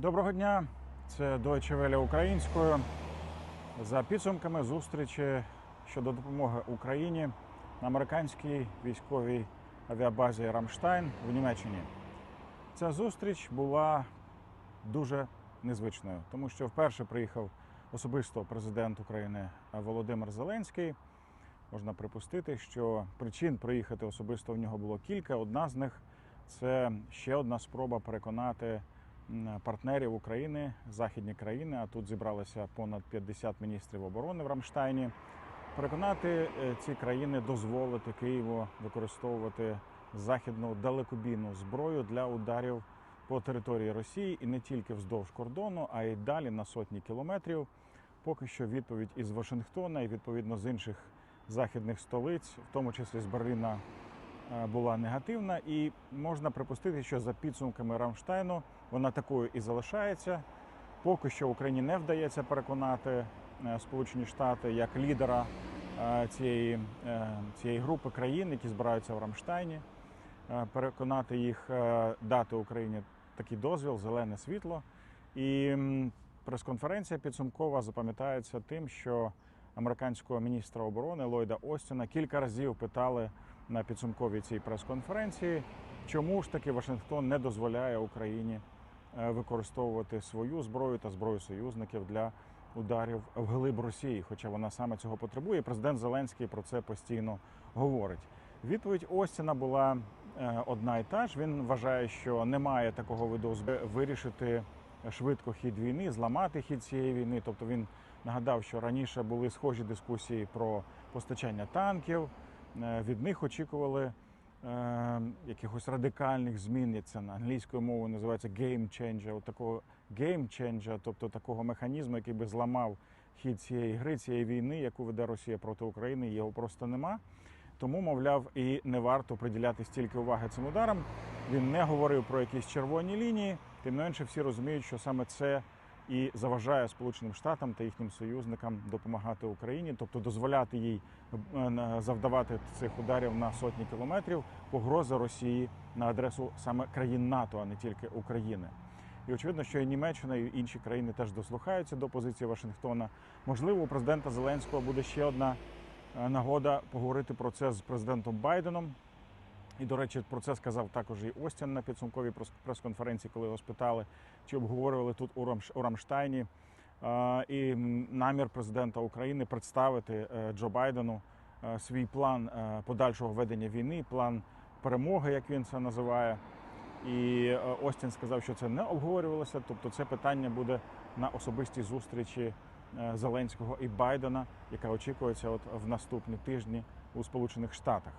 Доброго дня, це Deutsche Welle українською. За підсумками зустрічі щодо допомоги Україні на американській військовій авіабазі Рамштайн в Німеччині. Ця зустріч була дуже незвичною, тому що вперше приїхав особисто президент України Володимир Зеленський. Можна припустити, що причин приїхати особисто в нього було кілька. Одна з них це ще одна спроба переконати партнерів України, західні країни, а тут зібралося понад 50 міністрів оборони в Рамштайні. Переконати е, ці країни дозволити Києву використовувати західну далекобійну зброю для ударів по території Росії і не тільки вздовж кордону, а й далі на сотні кілометрів. Поки що відповідь із Вашингтона і відповідно з інших західних столиць, в тому числі з Берліна, була негативна, і можна припустити, що за підсумками Рамштайну вона такою і залишається. Поки що Україні не вдається переконати е, Сполучені Штати як лідера е, цієї, е, цієї групи країн, які збираються в Рамштайні, е, переконати їх е, дати Україні такий дозвіл, зелене світло. І прес-конференція підсумкова запам'ятається тим, що американського міністра оборони Ллойда Остіна кілька разів питали на підсумковій цій прес-конференції, чому ж таки Вашингтон не дозволяє Україні е, використовувати свою зброю та зброю союзників для ударів в глиб Росії, хоча вона саме цього потребує. Президент Зеленський про це постійно говорить. Відповідь Остіна була е, одна і та ж. Він вважає, що немає такого виду вирішити швидко хід війни, зламати хід цієї війни. Тобто він нагадав, що раніше були схожі дискусії про постачання танків. Е, Від них очікували е, якихось радикальних змін. Це на англійською мовою називається game changer, от такого game changer, тобто такого механізму, який би зламав хід цієї гри, цієї війни, яку веде Росія проти України. Його просто нема. Тому, мовляв, і не варто приділяти стільки уваги цим ударам. Він не говорив про якісь червоні лінії. Тим не менше, всі розуміють, що саме це і заважає Сполученим Штатам та їхнім союзникам допомагати Україні, тобто дозволяти їй е, завдавати цих ударів на сотні кілометрів, погроза Росії на адресу саме країн НАТО, а не тільки України. І очевидно, що і Німеччина, і інші країни теж дослухаються до позиції Вашингтона. Можливо, у президента Зеленського буде ще одна е, нагода поговорити про це з президентом Байденом. І, до речі, про це сказав також і Остін на підсумковій прес- прес-конференції, коли його спитали, чи обговорювали тут у Рамш- у Рамштайні і намір президента України представити е, Джо Байдену е, свій план е, подальшого ведення війни, план перемоги, як він це називає. І Остін сказав, що це не обговорювалося, тобто це питання буде на особистій зустрічі Зеленського і Байдена, яка очікується от в наступні тижні у Сполучених Штатах.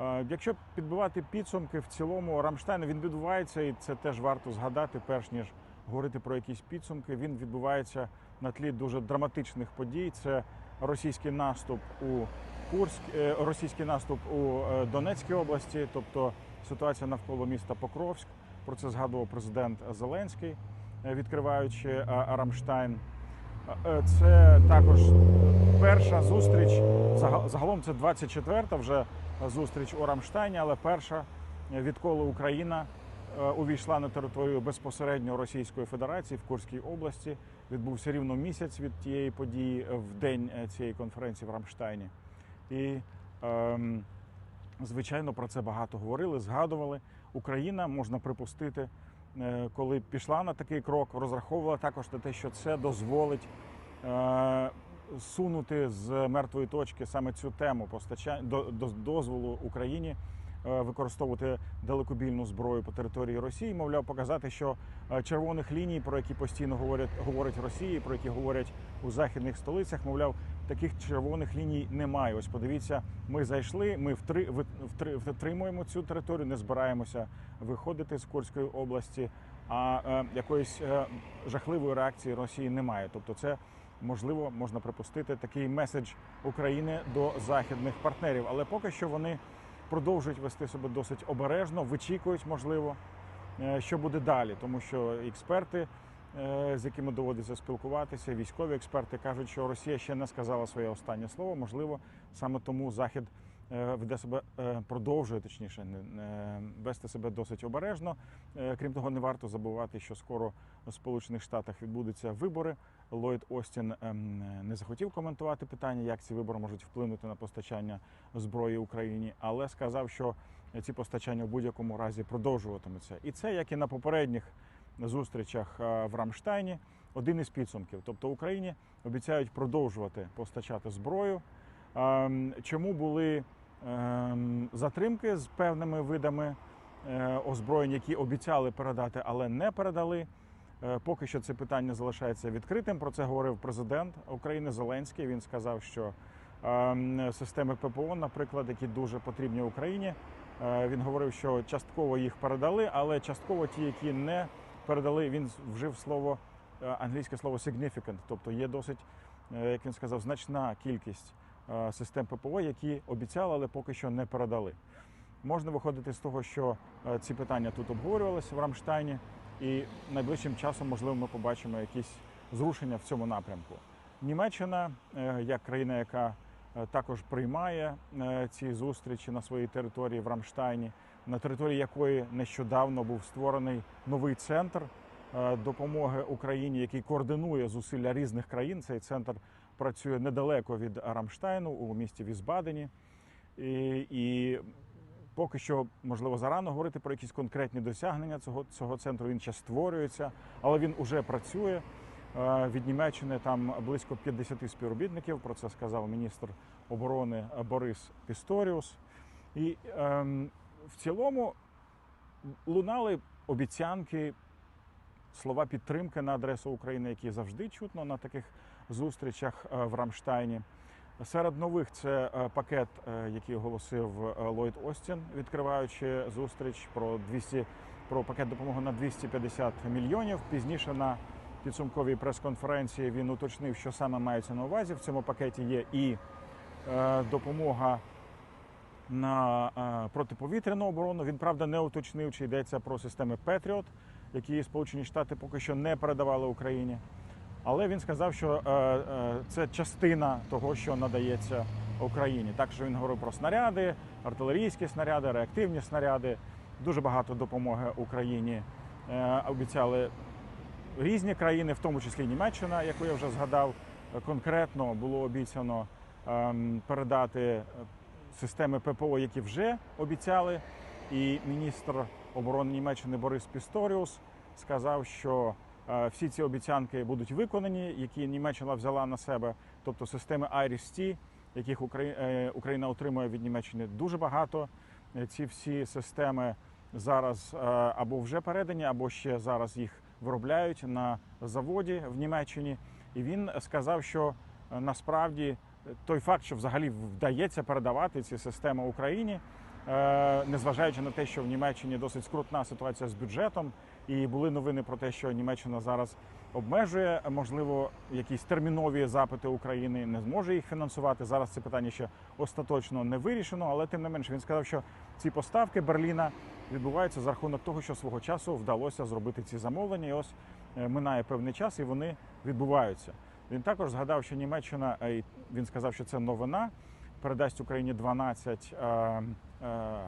Е, Якщо підбивати підсумки в цілому, Рамштайн він відбувається, і це теж варто згадати, перш ніж говорити про якісь підсумки. Він відбувається на тлі дуже драматичних подій. Це російський наступ у Курськ, е, російський наступ у е, Донецькій області, тобто ситуація навколо міста Покровськ. Про це згадував президент Зеленський, відкриваючи Рамштайн. Е, Це також перша зустріч. зага- Загалом це 24-та вже зустріч у Рамштайні, але перша, відколи Україна е, увійшла на територію безпосередньо Російської Федерації в Курській області. Відбувся рівно місяць від тієї події е, в день цієї конференції в Рамштайні. І ем, звичайно про це багато говорили, згадували. Україна можна припустити, коли пішла на такий крок, розраховувала також на те, що це дозволить е, сунути з мертвої точки саме цю тему постачання до, до дозволу Україні е, використовувати далекобільну зброю по території Росії, мовляв, показати, що е, червоних ліній, про які постійно говорять говорить Росії, про які говорять у західних столицях, мовляв, таких червоних ліній немає. Ось подивіться, ми зайшли, ми втри, втри, втримуємо цю територію, не збираємося виходити з Курської області. А е, якоїсь е, жахливої реакції Росії немає. Тобто, це можливо можна припустити такий меседж України до західних партнерів. Але поки що вони продовжують вести себе досить обережно, вичікують, можливо, е, що буде далі, тому що експерти, з якими доводиться спілкуватися, військові експерти кажуть, що Росія ще не сказала своє останнє слово. Можливо, саме тому Захід е, веде себе, е, продовжує точніше вести себе досить обережно. Е, Крім того, не варто забувати, що скоро у Сполучених Штатах відбудуться вибори. Ллойд Остін ем, не захотів коментувати питання, як ці вибори можуть вплинути на постачання зброї Україні, але сказав, що ці постачання в будь-якому разі продовжуватимуться. І це як і на попередніх зустрічах е, в Рамштайні. Один із підсумків. Тобто Україні обіцяють продовжувати постачати зброю. Ем, Чому були ем, затримки з певними видами е, озброєнь, які обіцяли передати, але не передали? Е, Поки що це питання залишається відкритим. Про це говорив президент України Зеленський. Він сказав, що ем, системи ППО, наприклад, які дуже потрібні Україні, він говорив, що частково їх передали, але частково ті, які не передали, він вжив слово е, англійське слово significant, тобто є досить, е, як він сказав, значна кількість е, систем ППО, які обіцяли, але поки що не передали. Можна виходити з того, що ці питання тут обговорювалися в Рамштайні, і найближчим часом, можливо, ми побачимо якісь зрушення в цьому напрямку. Німеччина, як країна, яка також приймає ці зустрічі на своїй території в Рамштайні, на території якої нещодавно був створений новий центр е, допомоги Україні, який координує зусилля різних країн. Цей центр працює недалеко від Рамштайну у місті Візбадені. І, і поки що можливо зарано говорити про якісь конкретні досягнення цього, цього центру. Він ще створюється, але він уже працює. Е, Від Німеччини там близько 50 співробітників. Про це сказав міністр оборони Борис Пісторіус. І ем, в цілому лунали обіцянки, слова підтримки на адресу України, які завжди чутно на таких зустрічах е, в Рамштайні. Серед нових це е, пакет, е, який оголосив Ллойд Остін, відкриваючи зустріч про 200, про пакет допомоги на 250 мільйонів. Пізніше на підсумковій прес-конференції він уточнив, що саме мається на увазі. В цьому пакеті є і допомога на е, протиповітряну оборону. Він правда не уточнив, чи йдеться про системи Петріот, які Сполучені Штати поки що не передавали Україні. Але він сказав, що е, е, це частина того, що надається Україні. Також він говорив про снаряди, артилерійські снаряди, реактивні снаряди. Дуже багато допомоги Україні обіцяли різні країни, в тому числі Німеччина, яку я вже згадав. Конкретно було обіцяно ем, передати системи ППО, які вже обіцяли. І міністр оборони Німеччини Борис Пісторіус сказав, що е, всі ці обіцянки будуть виконані, які Німеччина взяла на себе, тобто системи IRIS-T, яких е, Україна отримує від Німеччини дуже багато. Е, Ці всі системи зараз або вже передані, або ще зараз їх виробляють на заводі в Німеччині. І він сказав, що насправді той факт, що взагалі вдається передавати ці системи Україні, е, незважаючи на те, що в Німеччині досить скрутна ситуація з бюджетом, і були новини про те, що Німеччина зараз обмежує, можливо, якісь термінові запити України, не зможе їх фінансувати. Зараз це питання ще остаточно не вирішено, але тим не менше він сказав, що ці поставки Берліна відбуваються за рахунок того, що свого часу вдалося зробити ці замовлення. І ось е, минає певний час, і вони відбуваються. Він також згадав, що Німеччина, е, він сказав, що це новина, передасть Україні 12 е, е,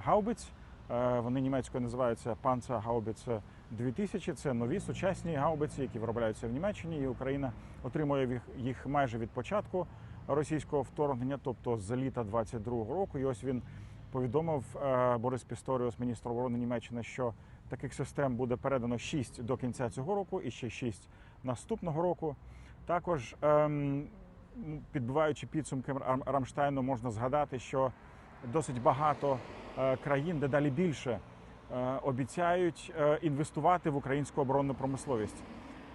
гаубиць. Е, Вони німецькою називаються Panzerhaubitze 2000. Це нові сучасні гаубиці, які виробляються в Німеччині, і Україна отримує їх майже від початку російського вторгнення, тобто з літа 22-го року. І ось він повідомив е, Борис Пісторіус, міністр оборони Німеччини, що таких систем буде передано 6 до кінця цього року і ще 6 наступного року. Також ем, підбиваючи підсумки Рам- Рамштайну, можна згадати, що досить багато е, країн дедалі більше е, обіцяють е, інвестувати в українську оборонну промисловість.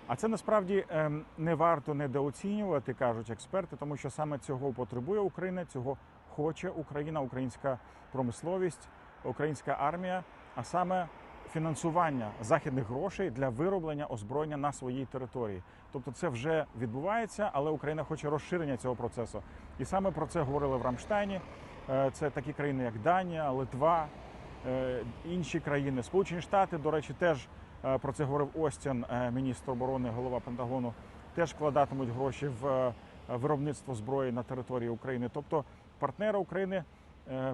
А це насправді ем, не варто недооцінювати, кажуть експерти, тому що саме цього потребує Україна, цього хоче Україна, українська промисловість, українська армія, а саме фінансування західних грошей для вироблення озброєння на своїй території. Тобто це вже відбувається, але Україна хоче розширення цього процесу. І саме про це говорили в Рамштайні. Е, Це такі країни, як Данія, Литва, е, інші країни. Сполучені Штати, до речі, теж е, про це говорив Остін, міністр оборони, голова Пентагону, теж вкладатимуть гроші в виробництво зброї на території України. Тобто партнери України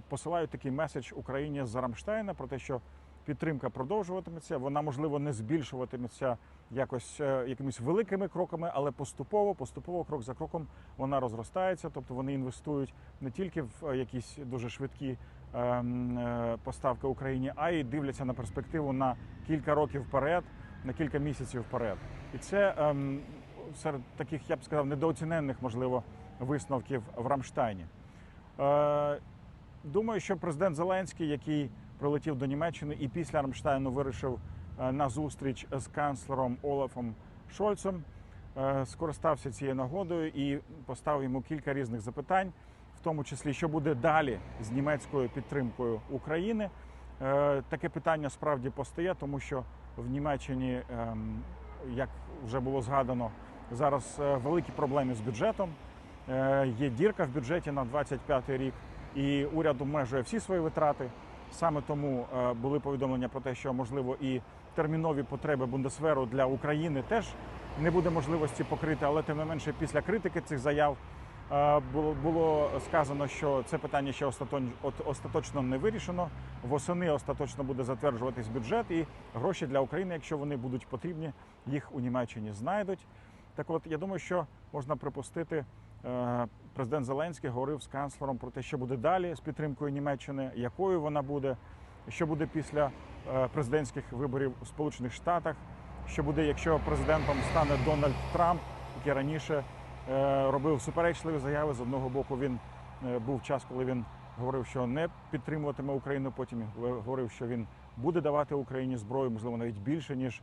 посилають такий меседж Україні з Рамштайна про те, що підтримка продовжуватиметься. Вона можливо не збільшуватиметься якось е, якимись великими кроками, але поступово, поступово, крок за кроком, вона розростається. Тобто вони інвестують не тільки в е, якісь дуже швидкі ем, е, поставки Україні, а й дивляться на перспективу на кілька років вперед, на кілька місяців вперед. І це ем, серед таких, я б сказав, недооціненних, можливо, висновків в Рамштайні. Думаю, що президент Зеленський, який прилетів до Німеччини і після Рамштайну вирішив е, на зустріч з канцлером Олафом Шольцем, е, скористався цією нагодою і поставив йому кілька різних запитань, в тому числі, що буде далі з німецькою підтримкою України. Е, Таке питання справді постає, тому що в Німеччині, ем, як вже було згадано, зараз великі проблеми з бюджетом. Є дірка в бюджеті на 25 рік, і уряд обмежує всі свої витрати. Саме тому е, були повідомлення про те, що можливо і термінові потреби Бундесверу для України теж не буде можливості покрити, але тим не менше, після критики цих заяв е, було, сказано, що це питання ще остаточно не вирішено. Восени остаточно буде затверджуватись бюджет, і гроші для України, якщо вони будуть потрібні, їх у Німеччині знайдуть. Так от я думаю, що можна припустити. Е, Президент Зеленський говорив з канцлером про те, що буде далі з підтримкою Німеччини, якою вона буде, що буде після е, президентських виборів у Сполучених Штатах, що буде, якщо президентом стане Дональд Трамп, який раніше е, робив суперечливі заяви. З одного боку він був час, коли він говорив, що не підтримуватиме Україну. Потім говорив, що він буде давати Україні зброю, можливо, навіть більше ніж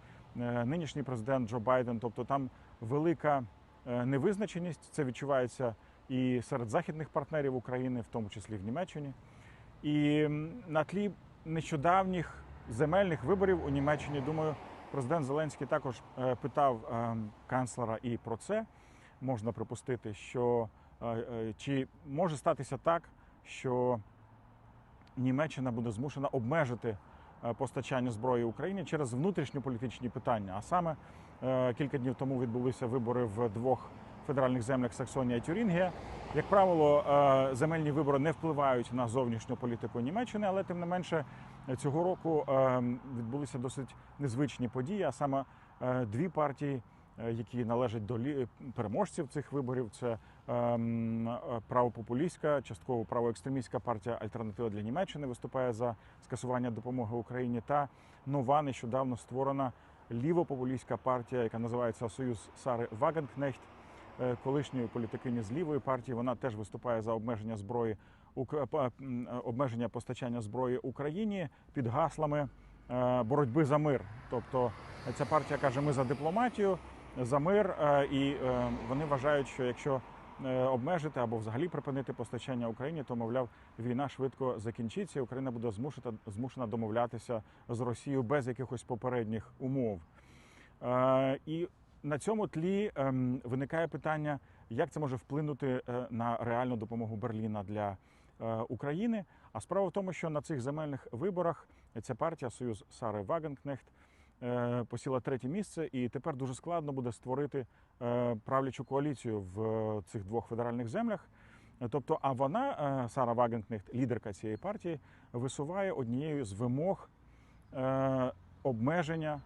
нинішній президент Джо Байден. Тобто там велика невизначеність. Це відчувається і серед західних партнерів України, в тому числі в Німеччині. І на тлі нещодавніх земельних виборів у Німеччині, думаю, президент Зеленський також е, питав е, канцлера і про це. Можна припустити, що е, е, чи може статися так, що Німеччина буде змушена обмежити е, постачання зброї Україні через внутрішньополітичні питання. А саме е, кілька днів тому відбулися вибори в двох федеральних землях Саксонія і Тюрінгія. Як правило, е, земельні вибори не впливають на зовнішню політику Німеччини, але тим не менше е, цього року е, відбулися досить незвичні події. А саме е, дві партії, е, які належать до переможців цих виборів, це е, правопопулістська, частково правоекстремістська партія Альтернатива для Німеччини виступає за скасування допомоги Україні та нова нещодавно створена лівопопулістська партія, яка називається Союз Сари Вагенкнехт е, колишньої політикині з лівої партії. Вона теж виступає за обмеження зброї м, е, обмеження постачання зброї Україні під гаслами е, боротьби за мир. Тобто е, ця партія каже: ми за дипломатію, за мир, е, і е, вони вважають, що якщо е, обмежити або взагалі припинити постачання Україні, то мовляв, війна швидко закінчиться. Україна буде змушена змушена домовлятися з Росією без якихось попередніх умов. Е, І на цьому тлі ем, виникає питання, як це може вплинути е, на реальну допомогу Берліна для е, України. А справа в тому, що на цих земельних виборах ця партія Союз Сари Вагенкнехт е, посіла третє місце, і тепер дуже складно буде створити е, правлячу коаліцію в е, цих двох федеральних землях. Е, Тобто, а вона, е, Сара Вагенкнехт, лідерка цієї партії, висуває однією з вимог е, обмеження.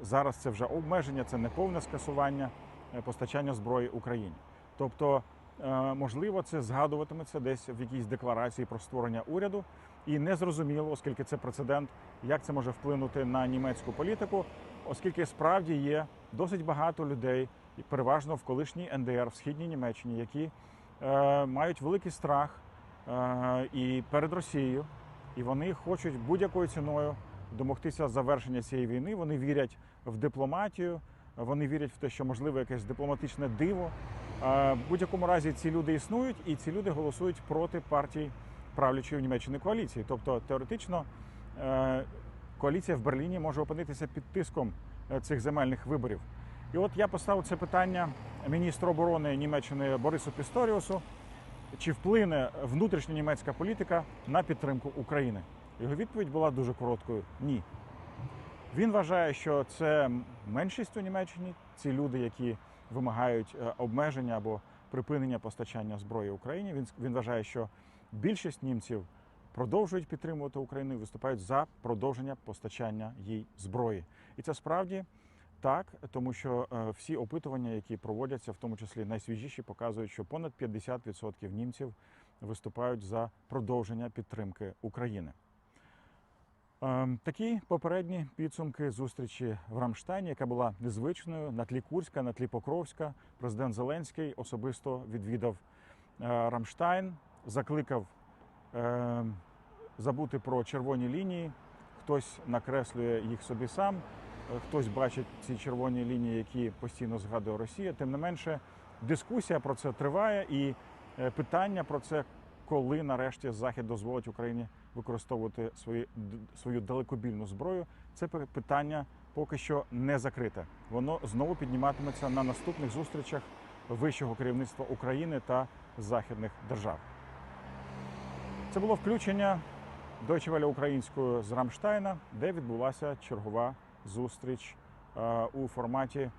Зараз це вже обмеження, це не повне скасування е, постачання зброї Україні. Тобто, е, можливо, це згадуватиметься десь в якійсь декларації про створення уряду, і незрозуміло, оскільки це прецедент, як це може вплинути на німецьку політику, оскільки справді є досить багато людей, переважно в колишній НДР в східній Німеччині, які е, мають великий страх е, і перед Росією, і вони хочуть будь-якою ціною домогтися завершення цієї війни. Вони вірять в дипломатію, вони вірять в те, що можливо якесь дипломатичне диво. Е, В будь-якому разі ці люди існують, і ці люди голосують проти партій правлячої в Німеччині коаліції. Тобто теоретично е, коаліція в Берліні може опинитися під тиском е, цих земельних виборів. І от я поставив це питання міністру оборони Німеччини Борису Пісторіусу. Чи вплине внутрішня німецька політика на підтримку України? Його відповідь була дуже короткою: ні. Він вважає, що це меншість у Німеччині, ці люди, які вимагають е, обмеження або припинення постачання зброї Україні. Він, він вважає, що більшість німців продовжують підтримувати Україну і виступають за продовження постачання їй зброї. І це справді так, тому що е, всі опитування, які проводяться, в тому числі найсвіжіші, показують, що понад 50% німців виступають за продовження підтримки України. Ем, Такі попередні підсумки зустрічі в Рамштайні, яка була незвичною на тлі Курська, на тлі Покровська. Президент Зеленський особисто відвідав е, Рамштайн, закликав е, забути про червоні лінії. Хтось накреслює їх собі сам, е, хтось бачить ці червоні лінії, які постійно згадує Росія. Тим не менше, дискусія про це триває, і е, питання про це, коли нарешті Захід дозволить Україні використовувати свої, свою далекобільну зброю, це питання поки що не закрите. Воно знову підніматиметься на наступних зустрічах вищого керівництва України та західних держав. Це було включення Deutsche Welle з Рамштайна, де відбулася чергова зустріч е, у форматі,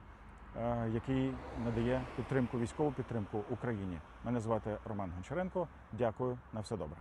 е, який надає підтримку, військову підтримку Україні. Мене звати Роман Гончаренко. Дякую на все добре.